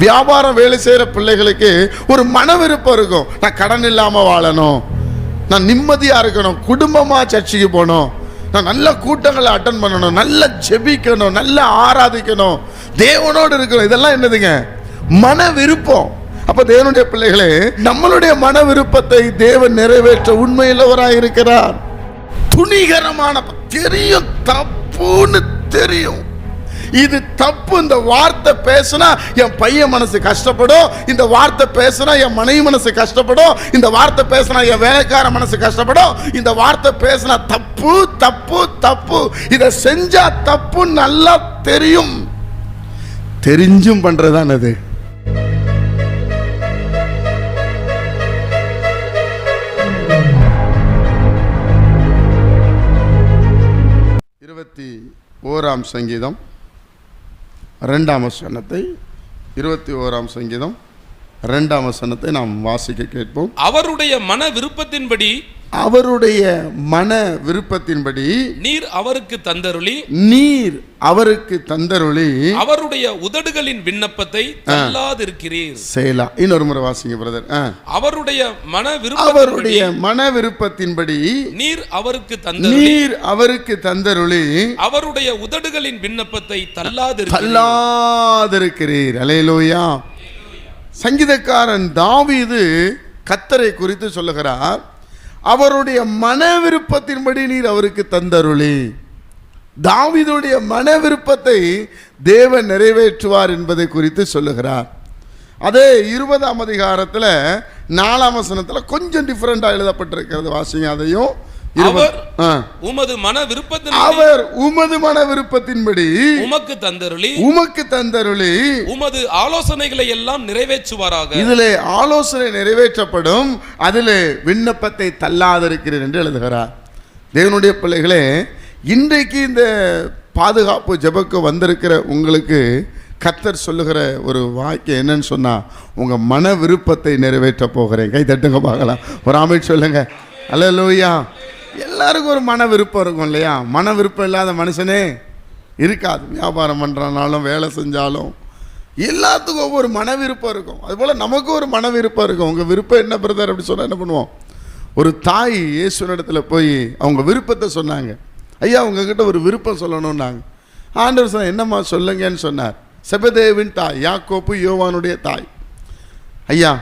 வியாபாரம் வேலை செய்கிற பிள்ளைகளுக்கு ஒரு மன விருப்பம் இருக்கும். நான் கடன் இல்லாமல் வாழணும். நான் நிம்மதியாக இருக்கணும். குடும்பமாக சர்ச்சைக்கு போகணும். நான் நல்ல கூட்டங்களை அட்டன் பண்ணணும். நல்லா ஜெபிக்கணும். நல்லா ஆராதிக்கணும். தேவனோடு இருக்கணும். இதெல்லாம் என்னதுங்க? மன விருப்பம் அப்போ தேவனுடைய பிள்ளைகளே நம்மளுடைய மன விருப்பத்தை தேவன் நிறைவேற்ற உண்மையுள்ளவராய் இருக்கிறார். துணிகரமான தெரியும் தப்புன்னு தெரியும். இது தப்பு. இந்த வார்த்தை பேசினா என் பையன் மனசு கஷ்டப்படும். இந்த வார்த்தை பேசுனா என் மனைவி மனசு கஷ்டப்படும். இந்த வார்த்தை பேசினா என் வேலைக்கார மனசு கஷ்டப்படும். இந்த வார்த்தை பேசினா தப்பு தப்பு தப்பு. இதை செஞ்சா தப்பு நல்லா தெரியும். தெரிஞ்சும் பண்றதுதான் அது. இருபத்தி ஓராம் சங்கீதம். ரெண்டாம் வசனத்தை இருபத்தி ஓராம் சங்கீதம் ரெண்டாம் வசனத்தை நாம் வாசிக்க கேட்போம். அவருடைய மன விருப்பத்தின்படி அவருடைய மன விருப்பத்தின்படி நீர் அவருக்கு தந்தருளி. நீர் அவருக்கு தந்தருளி. அவருடைய உதடுகளின் விண்ணப்பத்தை தள்ளாதிருக்கிறீர். செயலா இன்னொரு முறை வாசிங்க பிரதர் அவருடைய மன அவருடைய விருப்பத்தின்படி மன விருப்பத்தின்படி நீர் அவருக்கு தந்தருளி. நீர் அவருக்கு தந்தருளி. அவருடைய உதடுகளின் விண்ணப்பத்தை தள்ளாதிருக்கிறீர். தள்ளாதிருக்கிறீர். அலையலோயா. சங்கீதக்காரன் தாவீது கத்தரை குறித்து சொல்லுகிறார். அவருடைய மன விருப்பத்தின்படி நீர் அவருக்கு தந்தருளி. தாவிதுடைய மன விருப்பத்தை தேவன் நிறைவேற்றுவார் என்பதை குறித்து சொல்லுகிறார். அதே இருபதாம் அதிகாரத்தில் நாலாம் வசனத்தில் கொஞ்சம் டிஃப்ரெண்ட்டாக எழுதப்பட்டிருக்கிறது வாசிங்க அதையும். அவர். உமது மன விருப்பத்தின் அவர் உமது மன விருப்பத்தின்படி உமக்கு தந்தருளி உமக்கு தந்தருளி உமது ஆலோசனைகளை எல்லாம் நிறைவேற்றுவாராக. இதிலே ஆலோசனை நிறைவேற்றப்படும். அதிலே விண்ணப்பத்தை தள்ளாதிருக்கிறேன் என்று எழுதுகிறார். தேவனுடைய பிள்ளைகளே இன்றைக்கு இந்த பாதுகாப்பு ஜெபக்கு வந்திருக்கிற உங்களுக்கு கத்தர் சொல்லுகிற ஒரு வாக்கியம் என்னன்னு சொன்னா உங்க மன விருப்பத்தை நிறைவேற்ற போகிறேன். கை தட்டுங்க பார்க்கலாம். ஒரு ஆமை சொல்லுங்க. அல்லேலூயா. எல்லாருக்கும் ஒரு மன விருப்பம் இருக்கும் இல்லையா? மன விருப்பம் இல்லாத மனுஷனே இருக்காது. வியாபாரம் பண்ணுறனாலும் வேலை செஞ்சாலும் எல்லாத்துக்கும் ஒவ்வொரு மன விருப்பம் இருக்கும். அதுபோல் நமக்கும் ஒரு மன விருப்பம் இருக்கும். உங்கள் விருப்பம் என்ன பிரதர் அப்படி சொன்னால் என்ன பண்ணுவோம்? ஒரு தாய் இயேசுனிடத்தில் போய் அவங்க விருப்பத்தை சொன்னாங்க. ஐயா உங்ககிட்ட ஒரு விருப்பம் சொல்லணும்னாங்க. ஆண்டவர் சொன்ன என்னம்மா சொல்லுங்கன்னு சொன்னார். செபதேவின் தாய் யாக்கோப்பு யோவானுடைய தாய். ஐயா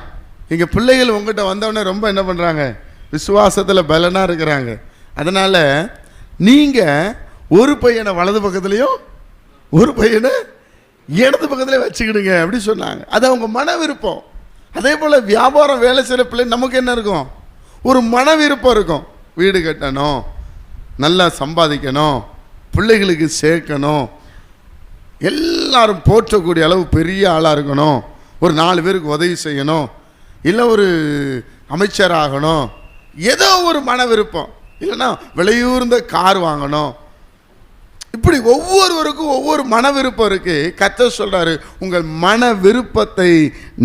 எங்கள் பிள்ளைகள் உங்ககிட்ட வந்தவொடனே ரொம்ப என்ன பண்ணுறாங்க விசுவாசத்தில் பலனாக இருக்கிறாங்க. அதனால் நீங்கள் ஒரு பையனை வலது பக்கத்துலேயும் ஒரு பையனை இடது பக்கத்தில் வச்சுக்கிடுங்க அப்படி சொன்னாங்க. அது அவங்க மன விருப்பம். அதே போல் வியாபாரம் வேலை செய்கிற பிள்ளை நமக்கு என்ன இருக்கும்? ஒரு மன விருப்பம் இருக்கும். வீடு கட்டணும் நல்லா சம்பாதிக்கணும் பிள்ளைகளுக்கு சேர்க்கணும். எல்லாரும் போற்றக்கூடிய அளவு பெரிய ஆளாக இருக்கணும். ஒரு நாலு பேருக்கு உதவி செய்யணும். இல்லை ஒரு அமைச்சராகணும். ஏதோ ஒரு மன விருப்பம் இல்லைன்னா விலையூர்ந்த கார் வாங்கணும். இப்படி ஒவ்வொருவருக்கும் ஒவ்வொரு மன விருப்பம் இருக்குது கர்த்தர் சொல்கிறாரு உங்கள் மன விருப்பத்தை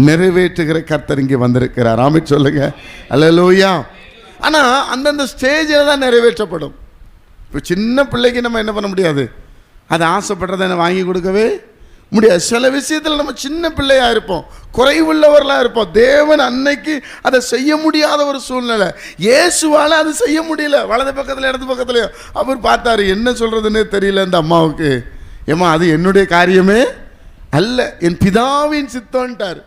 நிறைவேற்றுகிற கர்த்தர் இங்கே வந்திருக்கிறார். ஆமி சொல்லுங்க. அல்லேலூயா ஆனால் அந்தந்த ஸ்டேஜில் தான் நிறைவேற்றப்படும். இப்போ சின்ன பிள்ளைக்கு நம்ம என்ன பண்ண முடியாது? அது ஆசைப்படுறதை என்ன வாங்கி கொடுக்கவே முடியாது. சில விஷயத்தில் நம்ம சின்ன பிள்ளையாக இருப்போம். குறைவுள்ளவர்களாக இருப்போம். தேவன் அன்னைக்கு அதை செய்ய முடியாத ஒரு சூழ்நிலை. இயேசுவால் அது செய்ய முடியல. வலது பக்கத்தில் இடது பக்கத்துலையும் அவர் பார்த்தாரு என்ன சொல்கிறதுன்னே தெரியல இந்த அம்மாவுக்கு. ஏம்மா அது என்னுடைய காரியமே அல்ல. என் பிதாவின் சித்தம்ன்ட்டார்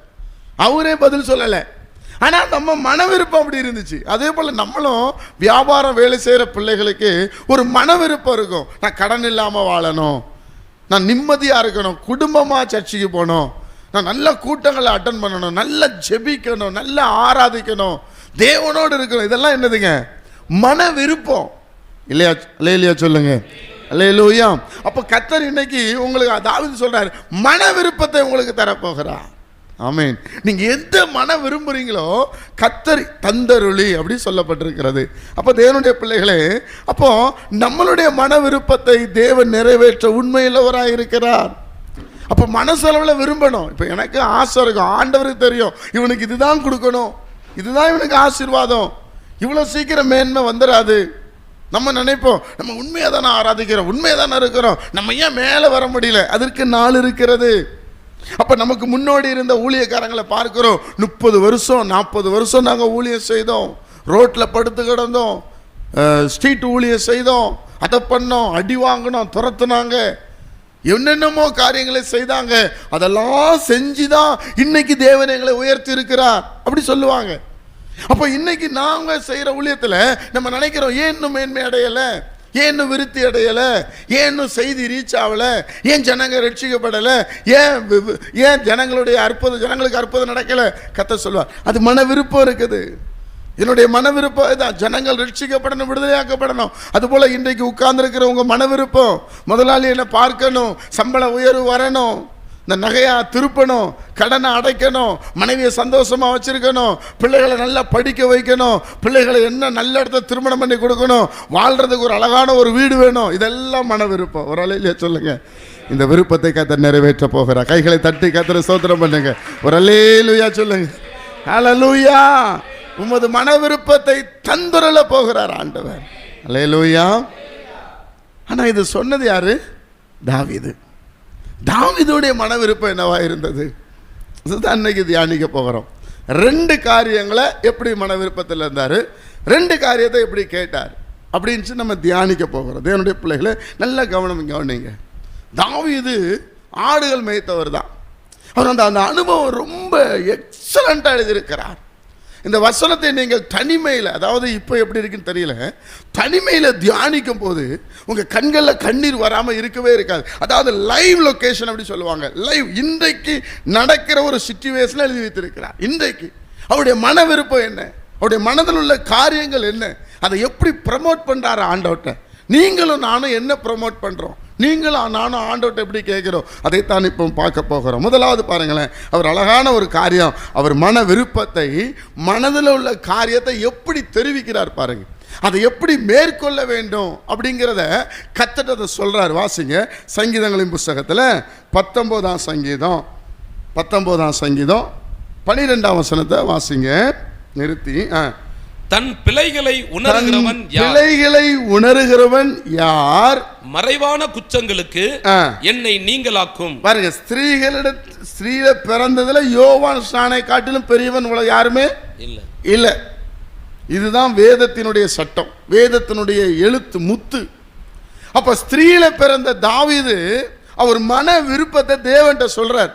அவரே பதில் சொல்லலை. ஆனால் நம்ம மன விருப்பம் அப்படி இருந்துச்சு. அதே போல் நம்மளும் வியாபாரம் வேலை செய்கிற பிள்ளைகளுக்கு ஒரு மன விருப்பம் இருக்கும். நான் கடன் இல்லாமல் வாழணும். நான் நிம்மதியாக இருக்கணும். குடும்பமாக சர்ச்சைக்கு போகணும். நான் நல்ல கூட்டங்களை அட்டன் பண்ணணும். நல்லா ஜெபிக்கணும். நல்லா ஆராதிக்கணும். தேவனோடு இருக்கணும். இதெல்லாம் என்னதுங்க? மன விருப்பம். இல்லையா? இல்லையா சொல்லுங்க. இல்லையா அப்போ கத்தர் இன்னைக்கு உங்களுக்கு அதாவது சொல்கிறார் மன விருப்பத்தை உங்களுக்கு தரப்போகிறார். ஆமீன். நீங்கள் எந்த மன விரும்புகிறீங்களோ கத்தரி தந்தருளி அப்படி சொல்லப்பட்டிருக்கிறது. அப்போ தேவனுடைய பிள்ளைகளே அப்போ நம்மளுடைய மன விருப்பத்தை தேவன் நிறைவேற்ற உண்மையுள்ளவராக இருக்கிறார். அப்போ மனசளவில் விரும்பணும். இப்போ எனக்கு ஆசை இருக்கும். ஆண்டவருக்கு தெரியும். இவனுக்கு இதுதான் கொடுக்கணும். இதுதான் இவனுக்கு ஆசீர்வாதம். இவ்வளோ சீக்கிரம் மேன்மை வந்துடாது நம்ம நினைப்போம் நம்ம உண்மையாக தானே ஆராதிக்கிறோம் உண்மையாக தானே இருக்கிறோம். நம்ம ஏன் மேலே வர முடியல? அதற்கு நாள் இருக்கிறது. அப்போ நமக்கு முன்னோடி இருந்த ஊழியக்காரங்களை பார்க்குறோம். முப்பது வருஷம் நாற்பது வருஷம் நாங்கள் ஊழியம் செய்தோம். ரோட்டில் படுத்து கிடந்தோம். ஸ்ட்ரீட் ஊழியம் செய்தோம். அதை பண்ணோம். அடி வாங்கினோம். துரத்துனாங்க. என்னென்னமோ காரியங்களை செய்தாங்க. அதெல்லாம் செஞ்சு தான் இன்னைக்கு தேவன் எங்களை உயர்த்தி இருக்கிறார் அப்படி சொல்லுவாங்க. அப்போ இன்னைக்கு நாங்கள் செய்கிற ஊழியத்தில் நம்ம நினைக்கிறோம் ஏன் இன்னும் மேன்மை அடையலை? ஏன் விருத்தி அடையலை ஏன் செய்தி ரீச் ஆகல ஏன் ஜனங்க ரட்சிக்கப்படலை ஏன் ஏன் ஜனங்களுடைய அற்புதம் ஜனங்களுக்கு அற்புதம் நடக்கலை? கத்த சொல்லுவார் அது மன விருப்பம் இருக்குது. என்னுடைய மன விருப்பம் இதான் ஜனங்கள் ரட்சிக்கப்படணும் விடுதலையாக்கப்படணும். அதுபோல் இன்றைக்கு உட்கார்ந்துருக்கிற உங்கள் மன விருப்பம். முதலாளி என்னை பார்க்கணும் சம்பள உயர்வு வரணும். இந்த நகையாக திருப்பணும் கடனை அடைக்கணும் மனைவியை சந்தோஷமாக வச்சிருக்கணும் பிள்ளைகளை நல்லா படிக்க வைக்கணும் பிள்ளைகளை என்ன நல்ல இடத்த திருமணம் பண்ணி கொடுக்கணும் வாழ்கிறதுக்கு ஒரு அழகான ஒரு வீடு வேணும். இதெல்லாம் மன விருப்பம். ஒரு அலையிலே சொல்லுங்கள் இந்த விருப்பத்தை கத்த நிறைவேற்ற போகிறா கைகளை தட்டி கத்திர சோதனை பண்ணுங்க. ஒரு அலேலுயா சொல்லுங்க. லூயா உமது மன விருப்பத்தை தந்துரல போகிறார் ஆண்டவர். அலேலுயா ஆனால் இது சொன்னது யாரு? தாவிது. தாவீதுடைய மன விருப்பம் என்னவா இருந்தது? இதுதான் இன்னைக்கு தியானிக்க போகிறோம். ரெண்டு காரியங்களை எப்படி மன விருப்பத்தில் இருந்தார்? ரெண்டு காரியத்தை எப்படி கேட்டார்? அப்படின்னு நம்ம தியானிக்க போகிறோம். தேவனுடைய பிள்ளைகளை நல்ல கவனம் கவனிங்க. தாவிது ஆடுகள் மேய்த்தவர் தான். அவர் அந்த அந்த அனுபவம் ரொம்ப எக்ஸலண்ட்டாக எழுதியிருக்கிறார். இந்த வசனத்தை நீங்கள் தனிமையில் அதாவது இப்போ எப்படி இருக்குன்னு தெரியல தனிமையில் தியானிக்கும் போது உங்கள் கண்களில் கண்ணீர் வராமல் இருக்கவே இருக்காது. அதாவது லைவ் லொக்கேஷன் அப்படி சொல்லுவாங்க. லைவ் இன்றைக்கு நடக்கிற ஒரு சுச்சுவேஷன் எழுதி வைத்திருக்கிறார். இன்றைக்கு. அவருடைய மன விருப்பம் என்ன? அவருடைய மனதில் உள்ள காரியங்கள் என்ன? அதை எப்படி ப்ரமோட் பண்ணுறாரு ஆண்டவர்கிட்ட? நீங்களும் நானும் என்ன ப்ரொமோட் பண்ணுறோம் நீங்களும் நானும் ஆண்டவர்கிட்ட எப்படி கேட்குறோம்? அதைத்தான் இப்போ பார்க்க போகிறோம். முதலாவது பாருங்களேன் அவர் அழகான ஒரு காரியம். அவர் மன விருப்பத்தை மனதில் உள்ள காரியத்தை எப்படி தெரிவிக்கிறார் பாருங்க. அதை எப்படி மேற்கொள்ள வேண்டும் அப்படிங்கிறத கத்தட்டதை சொல்கிறார் வாசிங்க. சங்கீதங்களின் புஸ்தகத்தில் பத்தொம்போதாம் சங்கீதம் பத்தொம்போதாம் சங்கீதம் பனிரெண்டாம் வசனத்தை வாசிங்க. நிறுத்தி ஆ. தன் பிழைகளை உணர்கிறவன் பிழைகளை உணர்கிறவன் யார்? மறைவான குற்றங்களுக்கு. என்னை நீங்களாக்கும். பாருங்க ஸ்திரீகளிட ஸ்திரீல பிறந்ததுல யோவான் ஸ்நானை காட்டிலும் பெரியவன் உலக யாருமே? இல்ல. இல்லை. இதுதான் வேதத்தினுடைய சட்டம். வேதத்தினுடைய எழுத்து முத்து. அப்ப ஸ்திரீல பிறந்த தாவீது அவர் மன விருப்பத்தை தேவன்ட்ட சொல்றார்.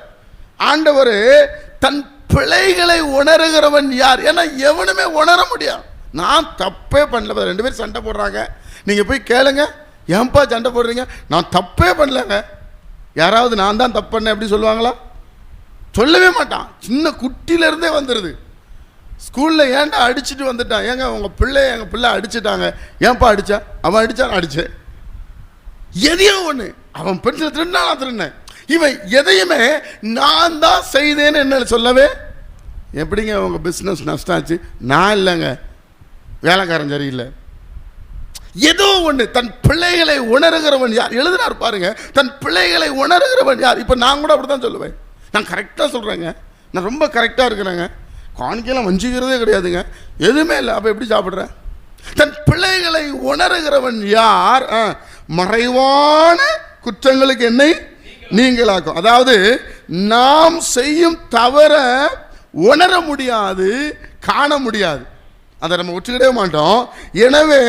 ஆண்டவர் தன் பிழைகளை உணர்கிறவன் யார்? ஏன்னா எவனுமே உணர முடியாது. நான் தப்பே பண்ணல. ரெண்டு பேரும் சண்டை போடுறாங்க. நீங்கள் போய் கேளுங்க. ஏன்பா சண்டை போடுறீங்க? நான் தப்பே பண்ணலங்க. யாராவது நான் தான் தப்பு பண்ணேன் எப்படி சொல்லுவாங்களா? சொல்லவே மாட்டான். சின்ன குட்டிலேருந்தே வந்துடுது ஸ்கூலில் ஏன்டா அடிச்சுட்டு வந்துட்டான்? ஏங்க உங்கள் பிள்ளை எங்கள் பிள்ளை அடிச்சிட்டாங்க. ஏன்பா அடிச்சா அவன் அடித்தான் அடித்தேன் எதையோ ஒன்று அவன் பென்சில் திருடினா நான் திருடினேன் இவன் எதையுமே நான் தான் செய்தேன்னு என்ன சொல்லவே? எப்படிங்க உங்கள் பிஸ்னஸ் நஷ்டம் ஆச்சு நான் இல்லைங்க. வேலைக்காரன் சரியில்லை. ஏதோ ஒன்று தன் பிள்ளைகளை உணர்கிறவன் யார்? எழுதுனார் பாருங்க. தன் பிள்ளைகளை உணர்கிறவன் யார்? இப்போ நான் கூட அப்படி தான் சொல்லுவேன். நான் கரெக்டாக சொல்கிறேங்க நான் ரொம்ப கரெக்டாக இருக்கிறேங்க. காணிக்கையெல்லாம் வஞ்சிக்கிறதே கிடையாதுங்க. எதுவுமே இல்லை. அப்போ எப்படி சாப்பிட்றேன் தன் பிள்ளைகளை உணர்கிறவன் யார்? ஆ, மறைவான குற்றங்களுக்கு என்னை நீங்களாக்கும். அதாவது நாம் செய்யும் தவற உணர முடியாது காண முடியாது. அதை நம்ம ஒற்றுக்கிடவே மாட்டோம். எனவே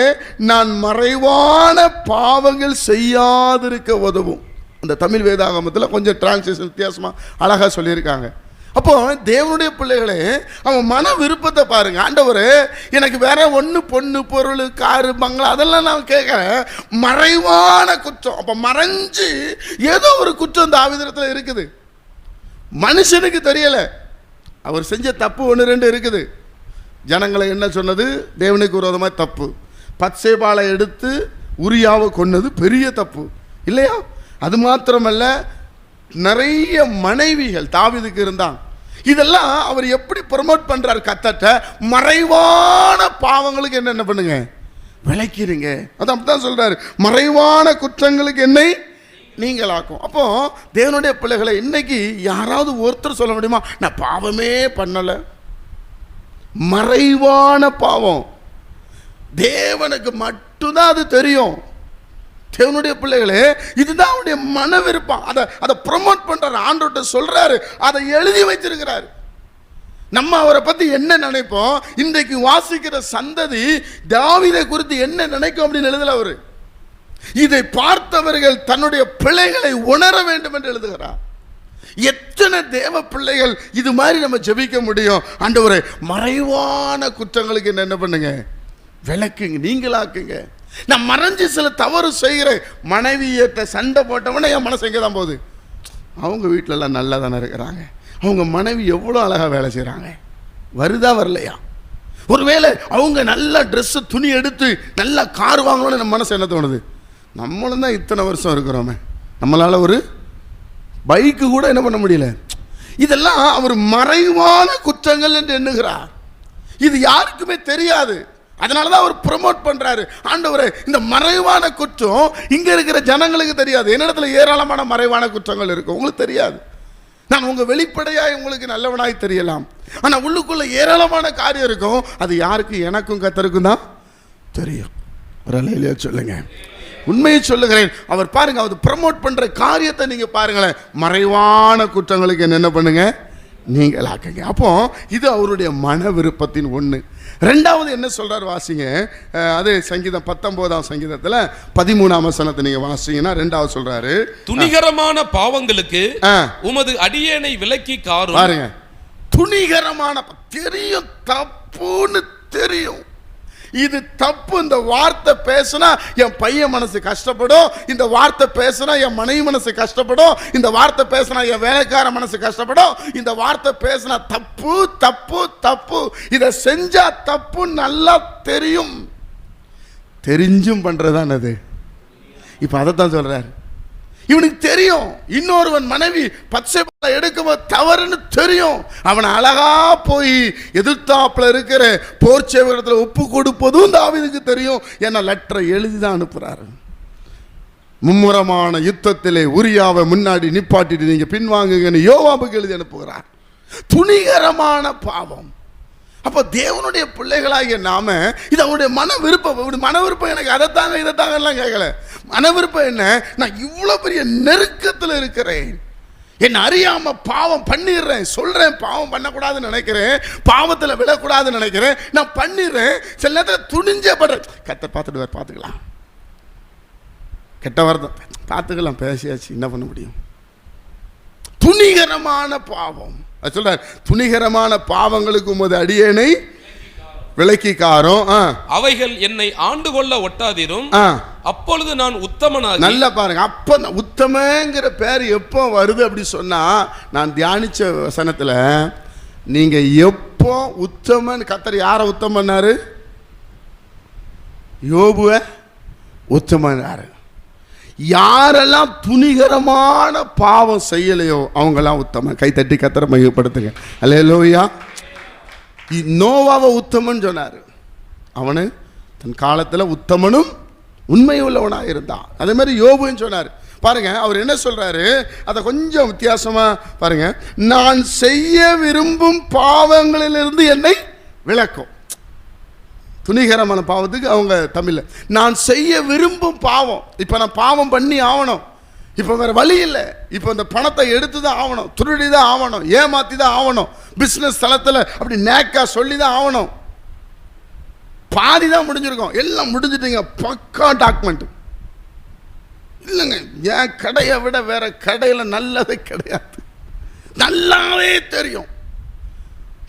நான் மறைவான பாவங்கள் செய்யாதிருக்க உதவும். அந்த தமிழ் வேதாகமத்தில் கொஞ்சம் டிரான்ஸ்லேஷன் வித்தியாசமாக அழகாக சொல்லியிருக்காங்க. அப்போ தேவனுடைய பிள்ளைகளே அவன் மன விருப்பத்தை பாருங்க. ஆண்டவர் எனக்கு வேற ஒன்று பொண்ணு பொருள் காரு பங்களா அதெல்லாம் நான் கேட்குறேன். மறைவான குற்றம். அப்போ மறைஞ்சு ஏதோ ஒரு குற்றம் தாவிதத்தில் இருக்குது. மனுஷனுக்கு தெரியலை. அவர் செஞ்ச தப்பு ஒன்று ரெண்டு இருக்குது. ஜனங்களை என்ன சொன்னது? தேவனுக்கு விரோதமாக தப்பு. பச்சைபாலை எடுத்து உரியாவை கொன்னது பெரிய தப்பு. இல்லையா? அது மாத்திரமல்ல நிறைய மனைவிகள் தாவிதுக்கு இருந்தான் இதெல்லாம் அவர் எப்படி ப்ரொமோட் பண்ணுறார் கத்தட்ட மறைவான பாவங்களுக்கு என்ன என்ன பண்ணுங்க? விளக்கிடுங்க. அது அப்படிதான் சொல்கிறாரு மறைவான குற்றங்களுக்கு என்னை நீங்களாக்கும். அப்போ தேவனுடைய பிள்ளைகளை இன்னைக்கு யாராவது ஒருத்தர் சொல்ல முடியுமா? நான் பாவமே பண்ணலை. மறைவான பாவம். தேவனுக்கு மட்டும்தான் அது தெரியும். தேவனுடைய பிள்ளைகளே இதுதான் அவனுடைய மன விருப்பம். அதை அதை ப்ரொமோட் பண்ணுறாரு ஆண்டோட்ட சொல்கிறாரு அதை எழுதி வச்சிருக்கிறாரு நம்ம அவரை பற்றி என்ன நினைப்போம்? இன்றைக்கு வாசிக்கிற சந்ததி தாவிதை குறித்து என்ன நினைக்கும் அப்படின்னு எழுதல அவரு. இதை பார்த்தவர்கள் தன்னுடைய பிள்ளைகளை உணர வேண்டும் என்று எழுதுகிறார். எத்தனை தேவ பிள்ளைகள் இது மாதிரி நம்ம ஜெபிக்க முடியும்? ஆண்டவரே மறைவான குற்றங்களுக்கு என்ன என்ன பண்ணுங்க? விளக்குங்க நீங்களாக்குங்க. நான் மறைஞ்சு சில தவறு செய்கிறேன் மனைவியத்தை சண்டை போட்டவனே என் மனசு எங்கே தான் போகுது? அவங்க வீட்டிலலாம் நல்லா தானே இருக்கிறாங்க. அவங்க மனைவி எவ்வளோ அழகாக வேலை செய்கிறாங்க வருதா வரலையா? ஒருவேளை அவங்க நல்லா ட்ரெஸ்ஸு துணி எடுத்து நல்லா கார் வாங்கணும்னு நம்ம மனசு என்ன தோணுது? நம்மளும் தான் இத்தனை வருஷம் இருக்கிறோமே. நம்மளால் ஒரு பைக்கு கூட என்ன பண்ண முடியல? இதெல்லாம் அவர் மறைவான குற்றங்கள் என்று எண்ணுகிறார். இது யாருக்குமே தெரியாது. அதனால தான் அவர் ப்ரொமோட் பண்ணுறாரு ஆண்டவரே இந்த மறைவான குற்றம் இங்கே இருக்கிற ஜனங்களுக்கு தெரியாது. என்னிடத்துல ஏராளமான மறைவான குற்றங்கள் இருக்கும் உங்களுக்கு தெரியாது. நான் உங்கள் வெளிப்படையாக உங்களுக்கு நல்லவனாய் தெரியலாம். ஆனால் உள்ளுக்குள்ள ஏராளமான காரியம் இருக்கும். அது யாருக்கு? எனக்கும் கத்தருக்கும் தான் தெரியும். ஒரு அலையிலேயே சொல்லுங்க. உண்மையை சொல்லுகிறேன். அவர் பாருங்க அவர் ப்ரமோட் பண்ணுற காரியத்தை நீங்கள் பாருங்களேன். மறைவான குற்றங்களுக்கு என்ன பண்ணுங்க? நீங்கள் ஆக்குங்க அப்போ இது அவருடைய மன விருப்பத்தின் ஒன்று ரெண்டாவது என்ன சொல்றாரு வாசிங்க? அது சங்கீதம் பத்தொன்பதாம் சங்கீதத்தில் பதிமூணாம் வசனத்தை நீங்க வாசிங்கன்னா ரெண்டாவது சொல்றாரு. துணிகரமான பாவங்களுக்கு. உமது அடியேனை விலக்கி காரும். பாருங்க. துணிகரமான தெரியும் தப்புன்னு தெரியும். இது தப்பு. இந்த வார்த்தை பேசுனா என் பையன் மனசு கஷ்டப்படும். இந்த வார்த்தை பேசுனா என் மனைவி மனசு கஷ்டப்படும். இந்த வார்த்தை பேசுனா என் வேலைக்கார மனசு கஷ்டப்படும். இந்த வார்த்தை பேசுனா தப்பு தப்பு தப்பு. இதை செஞ்சா தப்பு நல்லா தெரியும். தெரிஞ்சும் பண்றதுதான் அது இப்போ அதைத்தான் சொல்றாரு. இவனுக்கு தெரியும். இன்னொருவன் மனைவி பச்சை பாலை எடுக்கும்போது தவறுன்னு தெரியும். அவன் அழகா போய் எதிர்த்தாப்புல இருக்கிற போர் சேவகத்தில் ஒப்பு கொடுப்பதும் தாவிதுக்கு தெரியும். என்ன லெட்டரை எழுதி தான் அனுப்புறாரு. மும்முரமான யுத்தத்திலே உரியாவை முன்னாடி நிப்பாட்டிட்டு நீங்க பின்வாங்குங்கன்னு யோவாபுக்கு எழுதி அனுப்புகிறார். துணிகரமான பாவம். அப்போ தேவனுடைய பிள்ளைகளாகிய நாம இது அவனுடைய மன விருப்பம். மன விருப்பம் எனக்கு அதை தாங்க இதை தாங்கலாம் கேட்கல. மனவிருப்பம் என்ன? நான் இவ்வளோ பெரிய நெருக்கத்தில் இருக்கிறேன். என்னை அறியாம பாவம் பண்ணிடுறேன். சொல்றேன் பாவம் பண்ணக்கூடாதுன்னு நினைக்கிறேன். பாவத்தில் விழக்கூடாதுன்னு நினைக்கிறேன். நான் பண்ணிடுறேன். சில நேரத்தில் துணிஞ்சே படுறேன் கத்தை பார்த்துட்டு வேறு பார்த்துக்கலாம். கெட்ட வார்த்தை. பார்த்துக்கலாம் பேசியாச்சு. என்ன பண்ண முடியும்? துணிகரமான பாவம். அது சொல்றார் துணிகரமான பாவங்களுக்கு உமது அடியேனை விலக்கி காரும் அவைகள் என்னை ஆண்டு கொள்ள ஒட்டாதிரும் அப்பொழுது நான் உத்தமனாகி நல்லா பாருங்க. அப்போ உத்தமங்கிற பேர் எப்போ வருது அப்படி சொன்னா நான் தியானிச்ச வசனத்துல நீங்க எப்போ உத்தமன் கத்தர் யாரை உத்தமன்னாரு யோபுவ உத்தமனாரு யாரெல்லாம் துணிகரமான பாவம் செய்யலையோ அவங்கெல்லாம் உத்தமன். கை தட்டி கத்தரை மையப்படுத்துங்க அல்லேலூயா. இ- நோவாவை உத்தமன் சொன்னார். அவனு தன் காலத்தில் உத்தமனும் உண்மை உள்ளவனாக இருந்தான். அதே மாதிரி யோபுன்னு சொன்னார். பாருங்க அவர் என்ன சொல்றாரு? அதை கொஞ்சம் வித்தியாசமா பாருங்க. நான் செய்ய விரும்பும் பாவங்களிலிருந்து என்னை விளக்கும். துணிகரமான பாவத்துக்கு அவங்க தமிழில். நான் செய்ய விரும்பும் பாவம். இப்போ நான் பாவம் பண்ணி ஆகணும் இப்போ வேற வழி இல்லை. இப்போ இந்த பணத்தை எடுத்து தான் ஆகணும் திருடி தான் ஆகணும் ஏமாத்தி தான் ஆகணும் பிஸ்னஸ் தளத்தில் அப்படி நேக்கா சொல்லி தான் ஆகணும் பாதி தான் முடிஞ்சிருக்கோம். எல்லாம் முடிஞ்சிட்டீங்க பக்கா டாக்குமெண்ட் இல்லைங்க என் கடையை விட வேற கடையில் நல்லதே கிடையாது. நல்லாவே தெரியும்.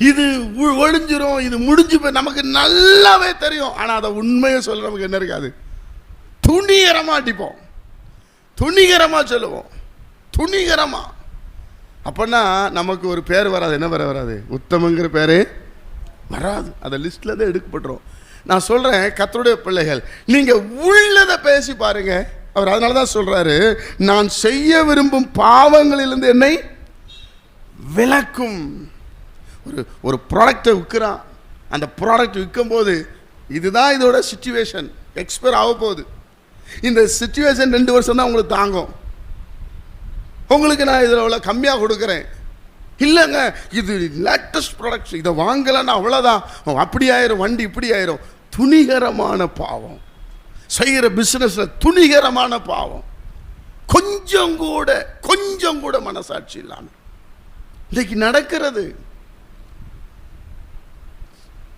இது ஒழிஞ்சிரும் இது முடிஞ்சு போய் நமக்கு நல்லாவே தெரியும். ஆனால் அதை உண்மையை சொல்ல நமக்கு என்ன இருக்காது? துணிகரமாக அடிப்போம். துணிகரமாக சொல்லுவோம். துணிகரமாக அப்படின்னா நமக்கு ஒரு பேர் வராது. என்ன பேர் வராது? உத்தமங்கிற பேர் வராது. அதை லிஸ்ட்டில் தான் எடுக்கப்பட்டுரும். நான் சொல்கிறேன் கத்தருடைய பிள்ளைகள் நீங்கள் உள்ளதை பேசி பாருங்கள் அவர் அதனால தான் சொல்கிறாரு நான் செய்ய விரும்பும் பாவங்களிலிருந்து என்னை விளக்கும் ஒரு ஒரு ப்ராடக்டை விற்கிறான் அந்த ப்ராடக்ட் விற்கும்போது இதுதான் இதோட சுச்சுவேஷன் எக்ஸ்பயர் ஆக போகுது இந்த சுச்சுவேஷன் ரெண்டு வருஷம் தான் உங்களுக்கு தாங்கும். உங்களுக்கு நான் இதில் அவ்வளோ கம்மியாக கொடுக்குறேன். இல்லைங்க இது லேட்டஸ்ட் ப்ராடக்ட்ஸ் இதை வாங்கலைன்னா அவ்வளோதான். அப்படி ஆயிரும் வண்டி இப்படி ஆயிரும். துணிகரமான பாவம். செய்கிற பிஸ்னஸில் துணிகரமான பாவம். கொஞ்சம் கூட கொஞ்சம் கூட மனசாட்சி இல்லாமல் இன்றைக்கு நடக்கிறது.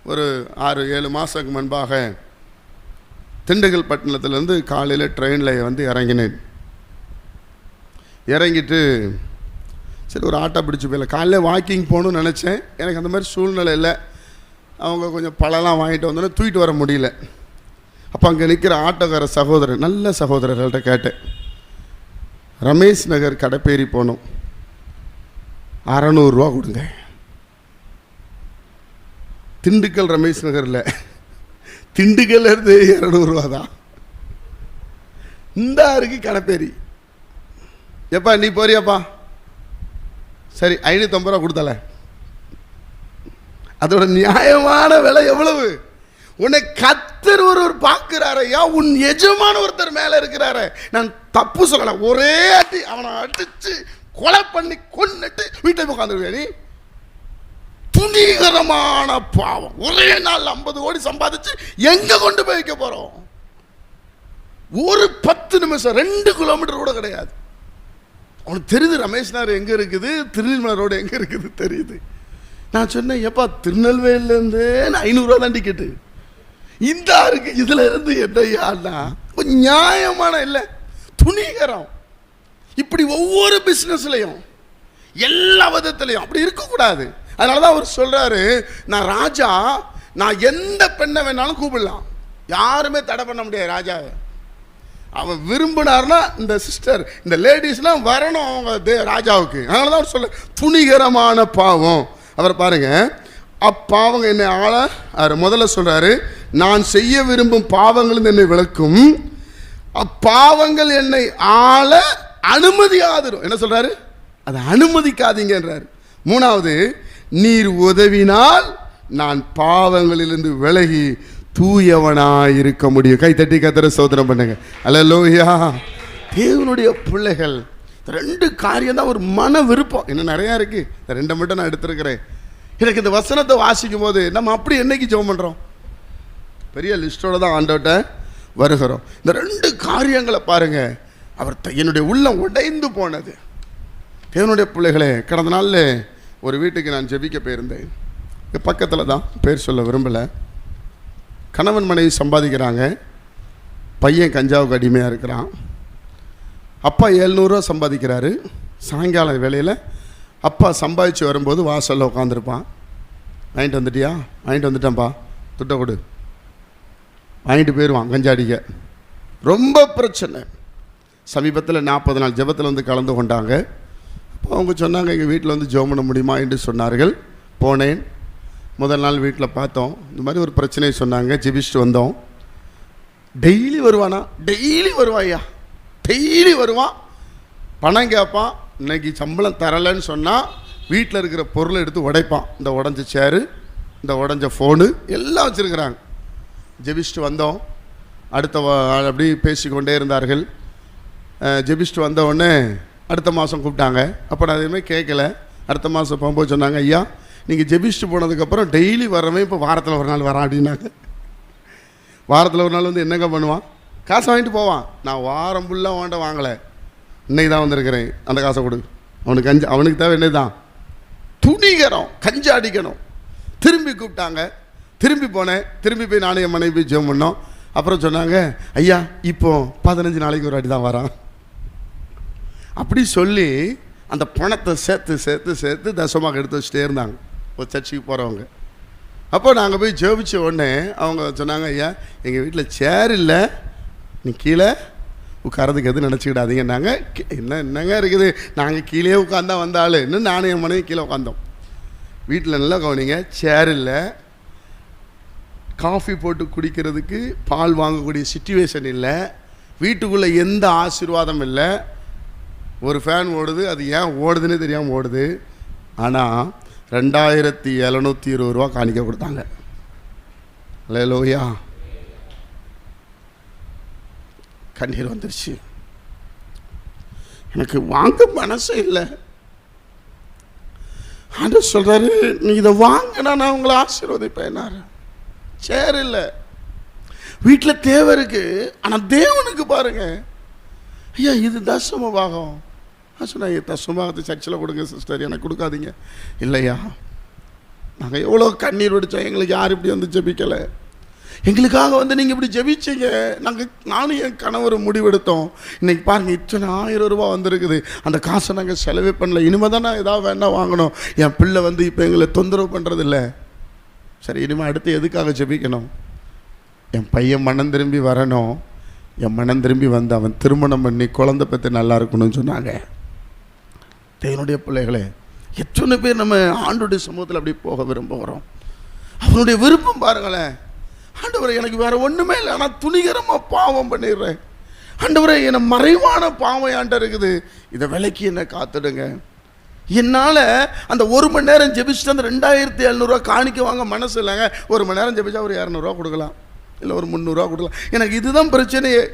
ஒரு ஆறு ஏழு மாதத்துக்கு முன்பாக திண்டுக்கல் பட்டணத்துலேருந்து காலையில் ட்ரெயினில் வந்து இறங்கினேன். இறங்கிட்டு சரி ஒரு ஆட்டோ பிடிச்சி போயிடல காலையில் வாக்கிங் போகணும்னு நினச்சேன். எனக்கு அந்த மாதிரி சூழ்நிலை இல்லை. அவங்க கொஞ்சம் பழம்லாம் வாங்கிட்டு வந்தோன்னே தூக்கிட்டு வர முடியல. அப்போ அங்கே நிற்கிற ஆட்டோக்கார சகோதரர் நல்ல சகோதரர்கள்ட்ட கேட்டேன். ரமேஷ் நகர் கடைப்பேரி போகணும். அறநூறுரூவா கொடுங்க. திண்டுக்கல் ரமேஷ் நகரில் திண்டுக்கல்ல இருந்து இரநூறுவா தான். இந்த இருக்கு கடைப்பேரி. எப்பா நீ போறியாப்பா? சரி ஐநூற்றம்பது ரூபா கொடுத்தல. அதோட நியாயமான விலை எவ்வளவு? உன்னை கத்தர் ஒருவர் பார்க்கிறாரையா உன் எஜமான ஒருத்தர் மேலே இருக்கிறாரு. நான் தப்பு சொல்லலை ஒரே அடி அவனை அடித்து கொலை பண்ணி கொண்டுட்டு வீட்டில் உட்காந்துருவேன் நீ? துணிகரமான பாவம். ஒரே நாள் ஐம்பது கோடி சம்பாதிச்சு எங்க கொண்டு போய் வைக்க போறோம்? ஒரு பத்து நிமிஷம் ரெண்டு கிலோமீட்டர் கூட கிடையாது. அவனுக்கு தெரியுது ரமேஷ் நகர் எங்க இருக்குது? திருநெல்வேலி ரோடு எங்க இருக்குது? தெரியுது. நான் சொன்னேன் எப்பா திருநெல்வேலியிலேருந்து ஐநூறுரூவா தான் டிக்கெட்டு இந்த இருக்கு இதுல இருந்து என்னையான்னா நியாயமான இல்லை துணிகரம். இப்படி ஒவ்வொரு பிஸ்னஸ்லையும் எல்லா விதத்துலையும் அப்படி இருக்கக்கூடாது. அதனால தான் அவர் சொல்கிறாரு நான் ராஜா நான் எந்த பெண்ணை வேணாலும் கூப்பிடலாம். யாருமே தடை பண்ண முடியாது ராஜாவை. அவன் விரும்பினார்னா இந்த சிஸ்டர் இந்த லேடிஸ்லாம் வரணும் அவங்க தே- ராஜாவுக்கு. அதனால தான் அவர் சொல்ல துணிகரமான பாவம். அவர் பாருங்க அப்பாவங்க என்னை ஆள அவர் முதல்ல சொல்கிறாரு நான் செய்ய விரும்பும் பாவங்கள் என்னை விளக்கும் அப்பாவங்கள் என்னை ஆள அனுமதியாதிரும். என்ன சொல்கிறாரு அதை அனுமதிக்காதீங்கன்றார். மூணாவது நீர் உதவினால் நான் பாவங்களிலிருந்து விலகி தூயவனாய் இருக்க முடியும். கை தட்டி கத்திர சோதனம் பண்ணுங்க. அல்லலோயா தேவனுடைய பிள்ளைகள் ரெண்டு காரியம் தான் ஒரு மன விருப்பம். இன்னும் நிறையா இருக்கு. இந்த ரெண்டை மட்டும் நான் எடுத்திருக்கிறேன். எனக்கு இந்த வசனத்தை வாசிக்கும் போது நம்ம அப்படி என்னைக்கு ஜோம் பண்ணுறோம் பெரிய லிஸ்டோட தான் ஆண்டவட்ட வருகிறோம். இந்த ரெண்டு காரியங்களை பாருங்க. அவர் என்னுடைய உள்ளம் உடைந்து போனது. தேவனுடைய பிள்ளைகளே கடந்த நாளில் ஒரு வீட்டுக்கு நான் ஜெபிக்க போயிருந்தேன். இங்கே பக்கத்தில் தான் பேர் சொல்ல விரும்பலை. கணவன் மனைவி சம்பாதிக்கிறாங்க. பையன் கஞ்சாவுக்கு அடிமையாக இருக்கிறான். அப்பா ஏழ்நூறுரூவா சம்பாதிக்கிறாரு. சாயங்காலம் வேலையில் அப்பா சம்பாதிச்சு வரும்போது வாசலில் உட்காந்துருப்பான் வாங்கிட்டு வந்துட்டியா? வாங்கிட்டு வந்துட்டேன்ப்பா. துட்டை கொடு. வாங்கிட்டு போயிடுவான் கஞ்சாடிக்க ரொம்ப பிரச்சனை. சமீபத்தில் நாற்பது நாள் ஜெபத்தில் வந்து கலந்து கொண்டாங்க. அப்போ அவங்க சொன்னாங்க எங்கள் வீட்டில் வந்து ஜோம் பண்ண முடியுமா? என்று சொன்னார்கள். போனேன். முதல் நாள் வீட்டில் பார்த்தோம். இந்த மாதிரி ஒரு பிரச்சனையை சொன்னாங்க. ஜெபிச்சுட்டு வந்தோம். டெய்லி வருவானா? டெய்லி வருவாய்யா டெய்லி வருவான் பணம் கேட்பான் இன்னைக்கு சம்பளம் தரலைன்னு சொன்னால் வீட்டில் இருக்கிற பொருளை எடுத்து உடைப்பான். இந்த உடஞ்ச சேரு இந்த உடஞ்ச ஃபோனு எல்லாம் வச்சுருக்கிறாங்க. ஜெபிச்சுட்டு வந்தோம். அடுத்த அப்படி பேசிக்கொண்டே இருந்தார்கள். ஜெபிஸ்ட் ஜெபிச்சுட்டு வந்த உடனே அடுத்த மாதம் கூப்பிட்டாங்க. அப்போ நான் எதுவுமே கேட்கல அடுத்த மாதம் போகும்போது சொன்னாங்க ஐயா நீங்கள் ஜெபிச்சுட்டு போனதுக்கப்புறம் டெய்லி வரவே இப்போ வாரத்தில் ஒரு நாள் வரான் அப்படின்னாங்க. வாரத்தில் ஒரு நாள் வந்து என்னங்க பண்ணுவான்? காசை வாங்கிட்டு போவான். நான் வாரம் ஃபுல்லாக வாண்ட வாங்கலை. இன்னைக்கு தான் வந்திருக்கிறேன். அந்த காசை கொடு. அவனுக்கு கஞ்சி அவனுக்கு தேவை என்னதான் துணிகரம் கஞ்சி அடிக்கணும். திரும்பி கூப்பிட்டாங்க. திரும்பி போனேன். திரும்பி போய் நானும் என் மனைவி போய் ஜெபம் பண்ணோம். அப்புறம் சொன்னாங்க ஐயா இப்போ பதினஞ்சு நாளைக்கு ஒரு வாட்டி தான் வரான். அப்படி சொல்லி அந்த பணத்தை சேர்த்து சேர்த்து சேர்த்து தசமாக எடுத்து வச்சுட்டே இருந்தாங்க. ஒரு சர்ச்சுக்கு போகிறவங்க அப்போ நாங்கள் போய் ஜெபிச்ச உடனே அவங்க சொன்னாங்க ஐயா எங்கள் வீட்டில் சேர் இல்லை. நீ கீழே உட்காரதுக்கு எதுவும் நினச்சிக்கிடாதீங்கன்னாங்க. கி- என்ன என்னங்க இருக்குது? நாங்கள் கீழே உட்காந்தா வந்தாலும் இன்னும் நானும் என் மனைவி கீழே உட்காந்தோம் வீட்டில் நல்லா கவனிங்க சேர் இல்லை. காஃபி போட்டு குடிக்கிறதுக்கு பால் வாங்கக்கூடிய சுச்சுவேஷன் இல்லை. வீட்டுக்குள்ளே எந்த ஆசீர்வாதம் இல்லை. ஒரு ஃபேன் ஓடுது அது ஏன் ஓடுதுன்னு தெரியாமல் ஓடுது. ஆனால் ரெண்டாயிரத்தி எழுநூற்றி இருபது ரூபா காணிக்க கொடுத்தாங்க. லோயா கண்ணீர் வந்துருச்சு. எனக்கு வாங்க மனசு இல்லை. ஆண்டவர் சொல்கிறாரு நீ இதை வாங்கினா நான் உங்களை ஆசீர்வதிப்பேனாரு சேர் இல்லை. வீட்டில் தேவை இருக்குது ஆனால் தேவனுக்கு பாருங்கள் ஐயா இது தசம பாகம். நான் சொன்னேன் தசுமாகத்தை சர்ச்சில் கொடுங்க சிஸ்டர் எனக்கு கொடுக்காதீங்க. இல்லையா? நாங்கள் எவ்வளோ கண்ணீர் வடித்தோம் எங்களுக்கு யார் இப்படி வந்து ஜெபிக்கலை. எங்களுக்காக வந்து நீங்கள் இப்படி ஜெபிச்சீங்க. நாங்கள் நானும் என் கணவர் முடிவெடுத்தோம். இன்னைக்கு பாருங்கள் இத்தனை ஆயிரம் ரூபாய் வந்திருக்குது. அந்த காசை நாங்கள் செலவே பண்ணல. இனிமேல் தான் நான் ஏதாவது வேணால் வாங்கணும். என் பிள்ளை வந்து இப்போ எங்களை தொந்தரவு பண்ணுறதில்ல சரி இனிமேல் அடுத்து எதுக்காக ஜெபிக்கணும்? என் பையன் மனம் திரும்பி வரணும். என் மனம் திரும்பி வந்து அவன் திருமணம் பண்ணி குழந்தை பற்றி நல்லா இருக்கணும்னு சொன்னாங்க. தேவனுடைய பிள்ளைகளே எத்தனை பேர் நம்ம ஆண்டுடைய சமூகத்தில் அப்படி போக விரும்புகிறோம்? அவனுடைய விருப்பம் பாருங்களேன். ஆண்டவரை எனக்கு வேறு ஒன்றுமே இல்லை. ஆனால் துணிகரமாக பாவம் பண்ணிடுறேன். ஆண்டவரை என்னை மறைவான பாவம் ஆண்ட இருக்குது. இதை விலைக்கு என்ன காத்துடுங்க. என்னால் அந்த ஒரு மணி நேரம் ஜெபிச்சுட்டு அந்த ரெண்டாயிரத்தி எழுநூறுவா காணிக்க வாங்க மனசு இல்லைங்க. ஒரு மணி நேரம் ஜெபிச்சா ஒரு இரநூறுவா கொடுக்கலாம். இல்லை ஒரு முந்நூறுரூவா கொடுக்கலாம். எனக்கு இதுதான் பிரச்சனையே.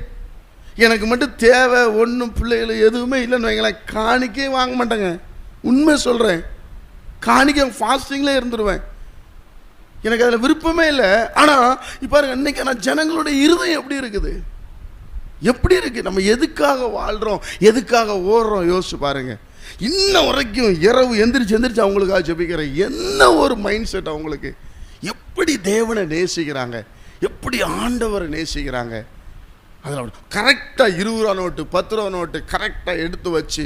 எனக்கு மட்டும் தேவை ஒன்றும் பிள்ளைகள் எதுவுமே இல்லைன்னு வைங்களேன். காணிக்கே வாங்க மாட்டேங்க. உண்மை சொல்கிறேன் காணிக்க ஃபாஸ்டிங்லேயே இருந்துருவேன். எனக்கு அதில் விருப்பமே இல்லை. ஆனால் இப்போ பாருங்க இன்னைக்கு நான் ஜனங்களுடைய இருதயம் எப்படி இருக்குது? எப்படி இருக்குது நம்ம எதுக்காக வாழ்கிறோம் எதுக்காக ஓடுறோம்? யோசிச்சு பாருங்க. இன்ன வரைக்கும் இரவு எந்திரிச்சு எந்திரிச்சு அவங்களுக்காக ஜெபிக்கிற என்ன ஒரு மைண்ட் செட் அவங்களுக்கு? எப்படி தேவனை நேசிக்கிறாங்க? எப்படி ஆண்டவரை நேசிக்கிறாங்க? அதில் கரெக்டாக இருபது ரூபா நோட்டு பத்து ரூபா நோட்டு கரெக்டாக எடுத்து வச்சு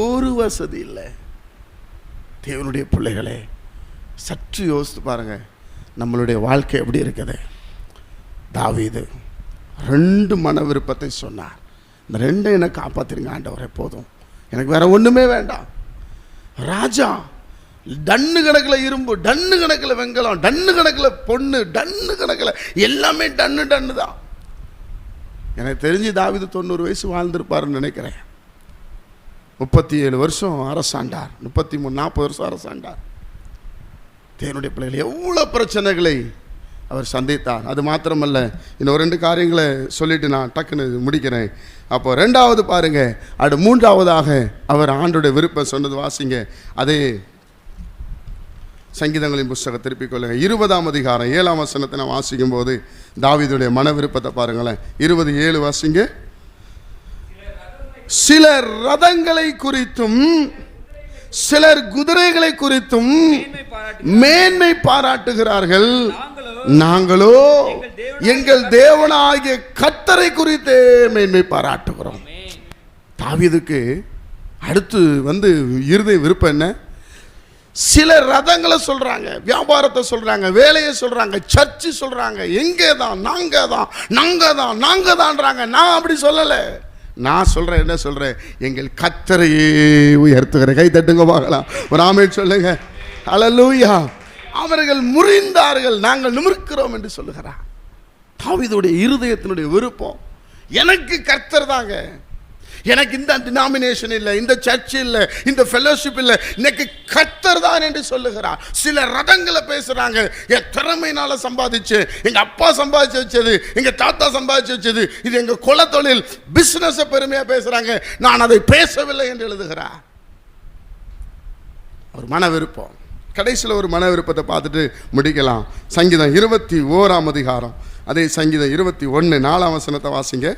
ஒரு வசதி இல்லை. தேவனுடைய பிள்ளைகளே சற்று யோசித்து பாருங்கள் நம்மளுடைய வாழ்க்கை எப்படி இருக்குது? தாவீது ரெண்டு மன விருப்பத்தை சொன்னார். இந்த ரெண்டும் என்னை காப்பாற்றிருங்க ஆண்டவரை போதும். எனக்கு வேறு ஒன்றுமே வேண்டாம். ராஜா டன்னு கணக்கில் இரும்பு டன்னு கணக்கில் வெங்கலம் டன்னு கணக்கில் பொண்ணு டன்னு கணக்கில் எல்லாமே டன்னு டன்னு தான். எனக்கு தெரிஞ்சு தாவிது தொண்ணூறு வயசு வாழ்ந்திருப்பாருன்னு நினைக்கிறேன். முப்பத்தி ஏழு வருஷம் அரசாண்டார். முப்பத்தி மூணு நாற்பது வருஷம் அரசாண்டார். தேனுடைய பிள்ளைகள் எவ்வளோ பிரச்சனைகளை அவர் சந்தித்தார். அது மாத்திரமல்ல இன்னும் ரெண்டு காரியங்களை சொல்லிட்டு நான் டக்குன்னு முடிக்கிறேன். அப்போ ரெண்டாவது பாருங்க அது மூன்றாவதாக அவர் ஆண்டுடைய விருப்பம் சொன்னது வாசிங்க. அதே சங்கீதங்களின் புஸ்தகம் திருப்பிக் கொள்ளுங்க. இருபதாம் அதிகாரம் ஏழாம் வசனத்தை நான் வாசிக்கும் போது தாவிதுடைய மன விருப்பத்தை பாருங்களேன். இருபது ஏழு வாசிங்க. சிலர் ரதங்களை குறித்தும் சிலர் குதிரைகளை குறித்தும் மேன்மை பாராட்டுகிறார்கள். நாங்களோ எங்கள் தேவனாகிய கத்தரை குறித்தே மேன்மை பாராட்டுகிறோம். தாவிதுக்கு அடுத்து வந்து இருதய விருப்பம் என்ன? சில ரதங்களை சொல்கிறாங்க வியாபாரத்தை சொல்கிறாங்க வேலையை சொல்கிறாங்க சர்ச்சு சொல்கிறாங்க எங்கே தான் நாங்கள் தான் நாங்கள் தான் நாங்கள் தான்றாங்க. நான் அப்படி சொல்லலை. நான் சொல்கிறேன் என்ன சொல்கிறேன் எங்கள் கத்தரையே உயர்த்துகிற கை தட்டுங்க பார்க்கலாம். ஒரு ஆமை சொல்லுங்க. அலலூயா அவர்கள் முறிந்தார்கள் நாங்கள் நிமிர்க்கிறோம் என்று சொல்லுகிறார். தாவிதோடைய இருதயத்தினுடைய விருப்பம் எனக்கு கர்த்தர் தாங்க. எனக்கு இந்த டினாமினேஷன் இல்லை இந்த சர்ச் இல்லை இந்த ஃபெலோஷிப் இல்லை. இன்னைக்கு கத்தர் தான் என்று சொல்லுகிறார். சில ரதங்களை பேசுகிறாங்க என் திறமையினால் சம்பாதிச்சு எங்கள் அப்பா சம்பாதிச்சு வச்சது எங்கள் தாத்தா சம்பாதிச்சு வச்சது இது எங்கள் குலத்தொழில் பிஸ்னஸை பெருமையாக பேசுகிறாங்க நான் அதை பேசவில்லை என்று எழுதுகிறார். ஒரு மன விருப்பம். கடைசியில் ஒரு மன விருப்பத்தை பார்த்துட்டு முடிக்கலாம். சங்கீதம் இருபத்தி ஓராம் அதிகாரம். அதே சங்கீதம் இருபத்தி ஒன்று நாலாம் வசனத்தை வாசிங்க.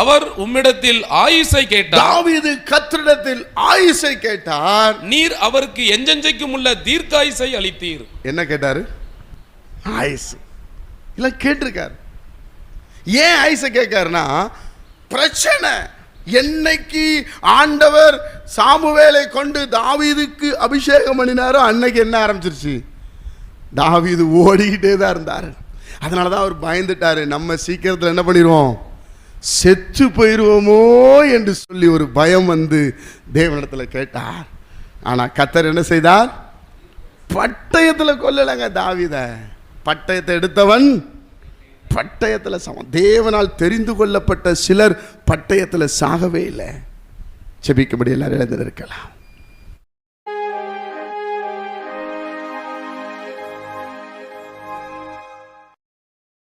அவர் உம்மிடத்தில் ஆயுசை கேட்டார். தாவீது கத்திரிடத்தில் ஆயுசை கேட்டார். நீர் அவருக்கு எஞ்செஞ்சைக்கும் உள்ள தீர்க்காயுசை அளித்தீர். என்ன கேட்டாரு? ஆயுசு இல்லை கேட்டிருக்காரு. ஏன் ஆயுசை கேட்காருன்னா பிரச்சனை. என்னைக்கு ஆண்டவர் சாமுவேலை கொண்டு தாவீதுக்கு அபிஷேகம் பண்ணினாரோ அன்னைக்கு என்ன ஆரம்பிச்சிருச்சு? தாவீது ஓடிக்கிட்டே தான் இருந்தார். அதனால தான் அவர் பயந்துட்டாரு. நம்ம சீக்கிரத்தில் என்ன பண்ணிடுவோம்? செத்து போயிடுவோமோ என்று சொல்லி ஒரு பயம் வந்து தேவனிடத்தில் கேட்டார். ஆனால் கத்தர் என்ன செய்தார்? பட்டயத்தில் கொல்லலைங்க தாவித. பட்டயத்தை எடுத்தவன் பட்டயத்தில் சமம் தேவனால் தெரிந்து கொள்ளப்பட்ட சிலர் பட்டயத்தில் சாகவே இல்லை. செபிக்கும்படி எல்லாரும் எழுந்திருக்கலாம்.